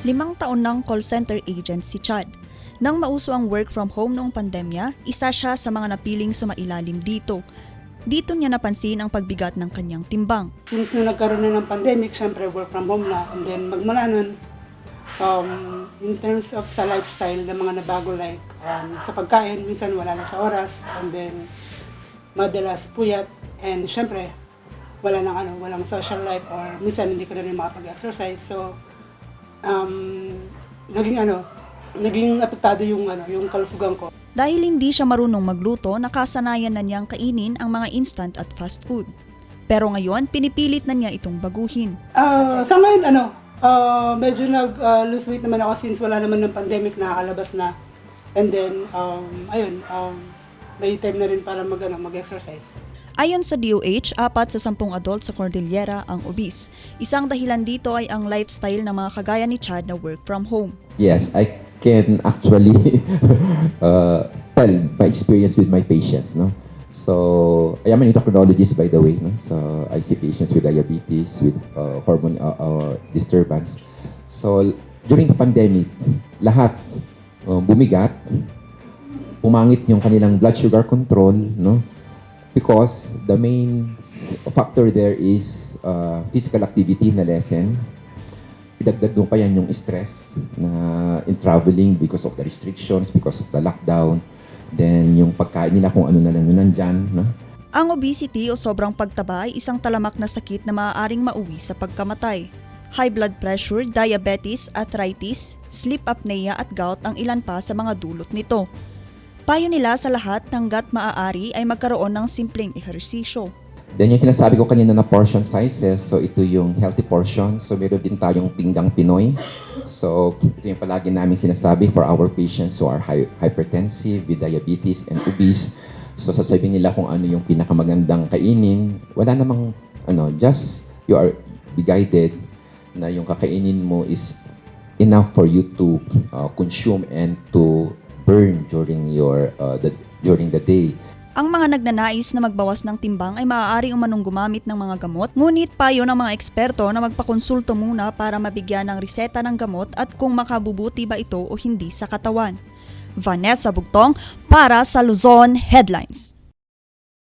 Limang taon ng call center agent si Chad. Nang mauso ang work from home noong pandemya, isa siya sa mga napiling sumailalim dito. Dito niya napansin ang pagbigat ng kanyang timbang. Since na nagkaroon na ng pandemic, syempre work from home na. And then magmula nun, um, in terms of sa lifestyle ng mga nabago like um, sa pagkain, minsan wala na sa oras. And then madalas puyat. And syempre, wala nang ano, walang social life or minsan hindi ka na rin makapag-exercise. So, um, naging ano, naging apektado yung ano, yung kalusugan ko. Dahil hindi siya marunong magluto, nakasanayan na niyang kainin ang mga instant at fast food. Pero ngayon, pinipilit na niya itong baguhin. Ah, sa ngayon, ano, ah, medyo nag-lose weight naman ako since wala naman ng pandemic nakakalabas na. And then, um, ayun, um, may time na rin para mag, ano, mag-exercise. Ayon sa DOH, apat sa sampung adult sa Cordillera ang obese. Isang dahilan dito ay ang lifestyle ng mga kagaya ni Chad na work from home. Yes, I can actually uh, tell my experience with my patients. No, so I am an endocrinologist, by the way. No? So I see patients with diabetes, with uh, hormone uh, uh, disturbance. So during the pandemic, lahat uh, bumigat, pumangit yung kanilang blood sugar control, no? Because the main factor there is uh, physical activity na lessen idagdag doon pa yan yung stress na in traveling because of the restrictions, because of the lockdown, then yung pagkain nila kung ano na lang yun nandyan. No? Ang obesity o sobrang pagtaba ay isang talamak na sakit na maaaring mauwi sa pagkamatay. High blood pressure, diabetes, arthritis, sleep apnea at gout ang ilan pa sa mga dulot nito. Payo nila sa lahat hanggat maaari ay magkaroon ng simpleng ehersisyo. Then yung sinasabi ko kanina na portion sizes, so ito yung healthy portion. So meron din tayong pinggang Pinoy. So ito yung palagi namin sinasabi for our patients who are hy- hypertensive, with diabetes, and obese. So sasabihin nila kung ano yung pinakamagandang kainin. Wala namang, ano, just you are be guided na yung kakainin mo is enough for you to uh, consume and to burn during your uh, the, during the day. Ang mga nagnanais na magbawas ng timbang ay maaari umanong gumamit ng mga gamot, ngunit payo ng mga eksperto na magpakonsulto muna para mabigyan ng reseta ng gamot at kung makabubuti ba ito o hindi sa katawan. Vanessa Bugtong para sa Luzon Headlines.